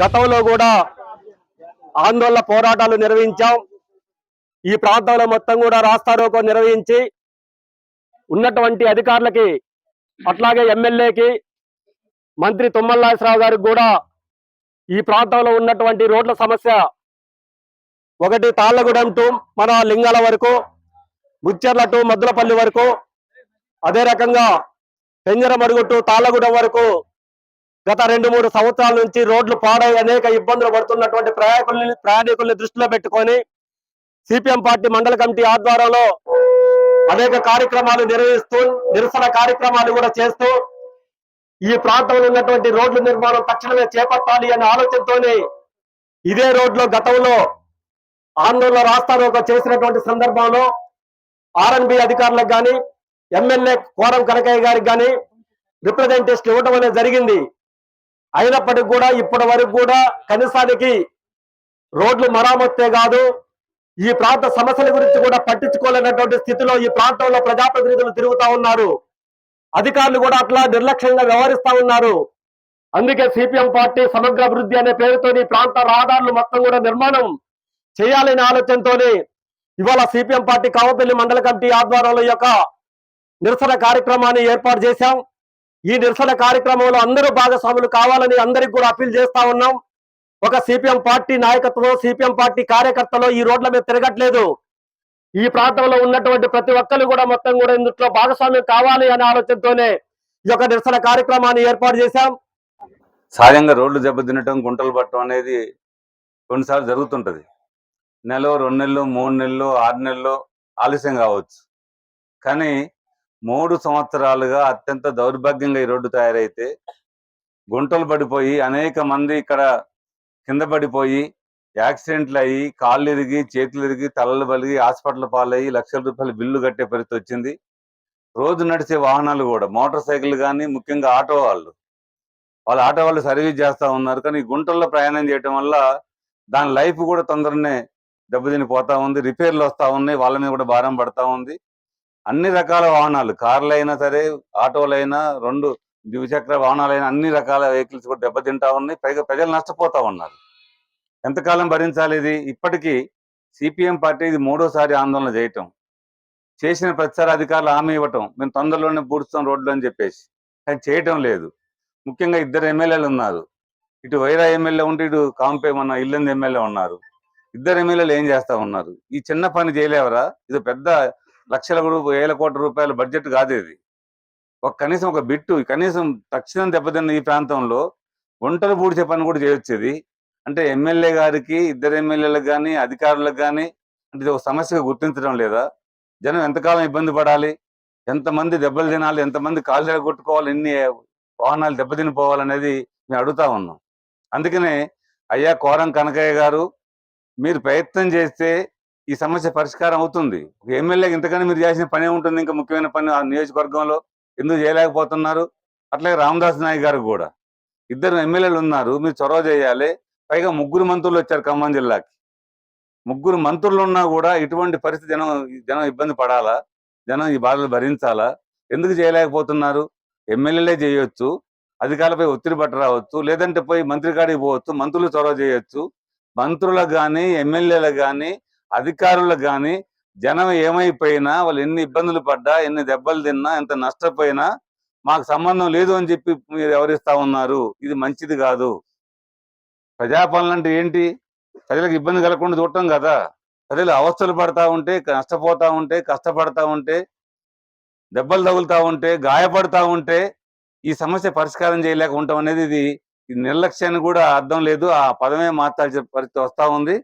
గతంలో కూడా ఆందోళన పోరాటాలు నిర్వహించాం. ఈ ప్రాంతంలో మొత్తం కూడా రాస్తారోకో నిర్వహించి ఉన్నటువంటి అధికారులకి అట్లాగే ఎమ్మెల్యేకి మంత్రి తుమ్మల గారికి కూడా ఈ ప్రాంతంలో ఉన్నటువంటి రోడ్ల సమస్య ఒకటి తాళ్ళగూడెం టు మన లింగాల వరకు ముచ్చెర్ల టు మద్దులపల్లి వరకు అదే రకంగా పెంజరమడుగు టు తాళ్ళగూడెం వరకు గత రెండు మూడు సంవత్సరాల నుంచి రోడ్లు పాడై అనేక ఇబ్బందులు పడుతున్నటువంటి ప్రయాణికుల్ని ప్రయాణికుల్ని దృష్టిలో పెట్టుకొని సిపిఎం పార్టీ మండల కమిటీ ఆధ్వర్యంలో అనేక కార్యక్రమాలు నిర్వహిస్తూ నిరసన కార్యక్రమాలు కూడా చేస్తూ ఈ ప్రాంతంలో ఉన్నటువంటి రోడ్ల నిర్మాణం తక్షణమే చేపట్టాలి అనే ఆలోచనతోనే ఇదే రోడ్లో గతంలో ఆందోళన రాస్తారోక చేసినటువంటి సందర్భంలో ఆర్ఎన్బి అధికారులకు కానీ ఎమ్మెల్యే కోరం కనకయ్య గారికి కానీ రిప్రజెంటేషన్ ఇవ్వడం అనేది జరిగింది. అయినప్పటికీ కూడా ఇప్పటి వరకు కూడా కనీసానికి రోడ్లు మరామత్తే కాదు. ఈ ప్రాంత సమస్యల గురించి కూడా పట్టించుకోలేనటువంటి స్థితిలో ఈ ప్రాంతంలో ప్రజాప్రతినిధులు తిరుగుతా ఉన్నారు. అధికారులు కూడా అట్లా నిర్లక్ష్యంగా వ్యవహరిస్తా ఉన్నారు. అందుకే సిపిఎం పార్టీ సమగ్ర అభివృద్ధి అనే పేరుతో ఈ ప్రాంత రహదారులు మొత్తం కూడా నిర్మాణం చేయాలనే ఆలోచనతోనే ఇవాళ సిపిఎం పార్టీ కావపల్లి మండల కమిటీ ఆధ్వర్యంలో ఈ యొక్క నిరసన కార్యక్రమాన్ని ఏర్పాటు చేశాం. ఈ నిరసన కార్యక్రమంలో అందరూ భాగస్వాములు కావాలని అందరికి కూడా అప్పీల్ చేస్తా ఉన్నాం. ఒక సిపిఎం పార్టీ నాయకత్వం సిపిఎం పార్టీ కార్యకర్తలు ఈ రోడ్ల మీద తిరగట్లేదు. ఈ ప్రాంతంలో ఉన్నటువంటి ప్రతి ఒక్కరు కూడా మొత్తం కూడా ఇందులో భాగస్వామ్యం కావాలి అనే ఆలోచనతోనే ఈ యొక్క నిరసన కార్యక్రమాన్ని ఏర్పాటు చేశాం. సహజంగా రోడ్లు దెబ్బతినటం గుంటలు పట్టడం అనేది కొన్నిసార్లు జరుగుతుంటది. నెల రెండు నెలలు మూడు నెలలు ఆరు నెలలు ఆలస్యం కావచ్చు. కానీ మూడు సంవత్సరాలుగా అత్యంత దౌర్భాగ్యంగా ఈ రోడ్డు తయారైతే గుంటలు పడిపోయి అనేక మంది ఇక్కడ కింద పడిపోయి యాక్సిడెంట్లు అయ్యి కాళ్ళు ఇరిగి చేతులు ఇరిగి తలలు పలిగి హాస్పిటల్ పాలయ్యి లక్షల రూపాయల బిల్లు కట్టే పరిస్థితి వచ్చింది. రోజు నడిచే వాహనాలు కూడా మోటార్ సైకిల్ కానీ ముఖ్యంగా ఆటో వాళ్ళు. వాళ్ళ ఆటో వాళ్ళు సర్వీస్ చేస్తూ ఉన్నారు. కానీ గుంటల్లో ప్రయాణం చేయటం వల్ల దాని లైఫ్ కూడా తొందరనే దెబ్బతిని పోతా ఉంది. రిపేర్లు వస్తూ ఉన్నాయి. వాళ్ళ మీద కూడా భారం పడతా ఉంది. అన్ని రకాల వాహనాలు కార్లైనా సరే ఆటోలైనా రెండు ద్విచక్ర వాహనాలైనా అన్ని రకాల వెహికల్స్ కూడా దెబ్బతింటా ఉన్నాయి. పైగా ప్రజలు నష్టపోతా ఉన్నారు. ఎంతకాలం భరించాలి ఇది? ఇప్పటికీ సిపిఎం పార్టీ ఇది మూడోసారి ఆందోళన చేయటం చేసిన ప్రతిసారి అధికారులు హామీ ఇవ్వటం. మేము తొందరలోనే పూడుస్తాం రోడ్లు అని చెప్పేసి. కానీ చేయటం లేదు. ముఖ్యంగా ఇద్దరు ఎమ్మెల్యేలు ఉన్నారు. ఇటు వైరా ఎమ్మెల్యే ఉంటే ఇటు కాంపే మన ఇల్లంది ఎమ్మెల్యే ఉన్నారు. ఇద్దరు ఎమ్మెల్యేలు ఏం చేస్తా ఉన్నారు? ఈ చిన్న పని చేయలేవరా? ఇది పెద్ద లక్షల వేల కోట్ల రూపాయల బడ్జెట్ కాదు ఇది. ఒక కనీసం ఒక బిట్టు కనీసం తక్షణం దెబ్బతిన్న ఈ ప్రాంతంలో ఒంటరి పూడ్చే పని కూడా చేయొచ్చేది అంటే ఎమ్మెల్యే గారికి ఇద్దరు ఎమ్మెల్యేలకు కానీ అధికారులకు కానీ అంటే ఇది ఒక సమస్యగా గుర్తించడం లేదా? జనం ఎంతకాలం ఇబ్బంది పడాలి? ఎంతమంది దెబ్బలు తినాలి? ఎంతమంది కాళ్ళు కొట్టుకోవాలి ఎన్ని వాహనాలు దెబ్బతిని పోవాలనేది మేము అడుగుతా ఉన్నాం. అందుకనే అయ్యా కోరం కనకయ్య గారు మీరు ప్రయత్నం చేస్తే ఈ సమస్య పరిష్కారం అవుతుంది. ఒక ఎమ్మెల్యేకి ఇంతకన్నా మీరు చేసిన పని ఉంటుంది. ఇంకా ముఖ్యమైన పని ఆ నియోజకవర్గంలో ఎందుకు చేయలేకపోతున్నారు? అట్లాగే రామదాస్ నాయక్ గారు కూడా. ఇద్దరు ఎమ్మెల్యేలు ఉన్నారు. మీరు చొరవ చేయాలి. పైగా ముగ్గురు మంత్రులు వచ్చారు ఖమ్మం జిల్లాకి. ముగ్గురు మంత్రులు ఉన్నా కూడా ఇటువంటి పరిస్థితి జనం జనం ఇబ్బంది పడాలా? జనం ఈ బాధలు భరించాలా? ఎందుకు చేయలేకపోతున్నారు? ఎమ్మెల్యేలే చేయొచ్చు. అధికారులపై ఒత్తిడి పట్ట రావచ్చు. లేదంటే పోయి మంత్రి కాడికి పోవచ్చు. మంత్రులు చొరవ చేయొచ్చు. మంత్రులకు కానీ ఎమ్మెల్యేలకు కానీ అధికారులకు కానీ జనం ఏమైపోయినా వాళ్ళు ఎన్ని ఇబ్బందులు పడ్డా ఎన్ని దెబ్బలు తిన్నా ఎంత నష్టపోయినా మాకు సంబంధం లేదు అని చెప్పి మీరు ఎవరిస్తా ఉన్నారు? ఇది మంచిది కాదు. ప్రజాపాలన అంటే ఏంటి? ప్రజలకు ఇబ్బంది కలగకుండా చూడటం కదా. ప్రజలు అవస్థలు పడతా ఉంటే నష్టపోతా ఉంటే కష్టపడతా ఉంటే దెబ్బలు తగులుతూ ఉంటే గాయపడతా ఉంటే ఈ సమస్య పరిష్కారం చేయలేక ఉండటం అనేది ఇది నిర్లక్ష్యాన్ని కూడా అర్థం లేదు. ఆ పదమే మార్చాల్సిన పరిస్థితి వస్తా ఉంది.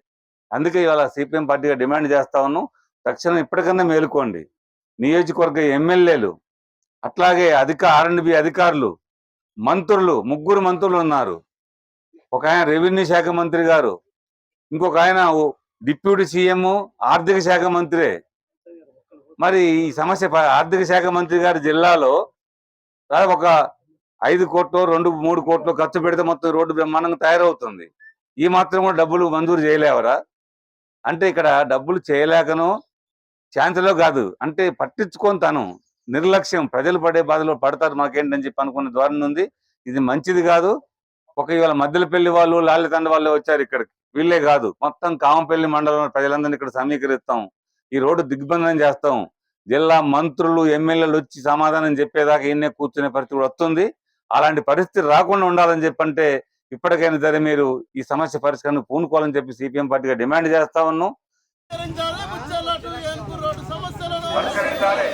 అందుకే ఇవాళ సిపిఎం పార్టీగా డిమాండ్ చేస్తా ఉన్నాం. తక్షణం ఇప్పటికన్నా మేలుకోండి. నియోజకవర్గ ఎమ్మెల్యేలు అట్లాగే అధిక ఆర్ఎండ్బి అధికారులు మంత్రులు ముగ్గురు మంత్రులు ఉన్నారు. ఒక ఆయన రెవెన్యూ శాఖ మంత్రి గారు ఇంకొక ఆయన డిప్యూటీ సీఎం ఆర్థిక శాఖ మంత్రే. మరి ఈ సమస్య ఆర్థిక శాఖ మంత్రి గారి జిల్లాలో ఒక ఐదు కోట్లు రెండు మూడు కోట్లు ఖర్చు పెడితే మొత్తం రోడ్డు బ్రహ్మాండంగా తయారవుతుంది. ఈ మాత్రం కూడా డబ్బులు మంజూరు చేయలేవరా? అంటే ఇక్కడ డబ్బులు చేయలేకను ఛాన్స్లో కాదు. అంటే పట్టించుకొని తను. నిర్లక్ష్యం. ప్రజలు పడే బాధలో పడతారు మాకేంటని చెప్పి అనుకున్న ధోరణి ఉంది. ఇది మంచిది కాదు. ఒక ఇవాళ మద్దెలపల్లి వాళ్ళు లాలితండ వాళ్ళు వచ్చారు ఇక్కడికి. వీళ్ళే కాదు. మొత్తం కామపల్లి మండలం ప్రజలందరినీ ఇక్కడ సమీకరిస్తాం. ఈ రోడ్డు దిగ్బంధనం చేస్తాం. జిల్లా మంత్రులు ఎమ్మెల్యేలు వచ్చి సమాధానం చెప్పేదాకా ఈయనే కూర్చునే పరిస్థితి కూడా వస్తుంది. అలాంటి పరిస్థితి రాకుండా ఉండాలని చెప్పంటే ఇప్పటికైనా సరే మీరు ఈ సమస్య పరిష్కారం పూనుకోవాలని చెప్పి సిపిఎం పార్టీగా డిమాండ్ చేస్తా ఉన్నాం. పరిష్కరించాలి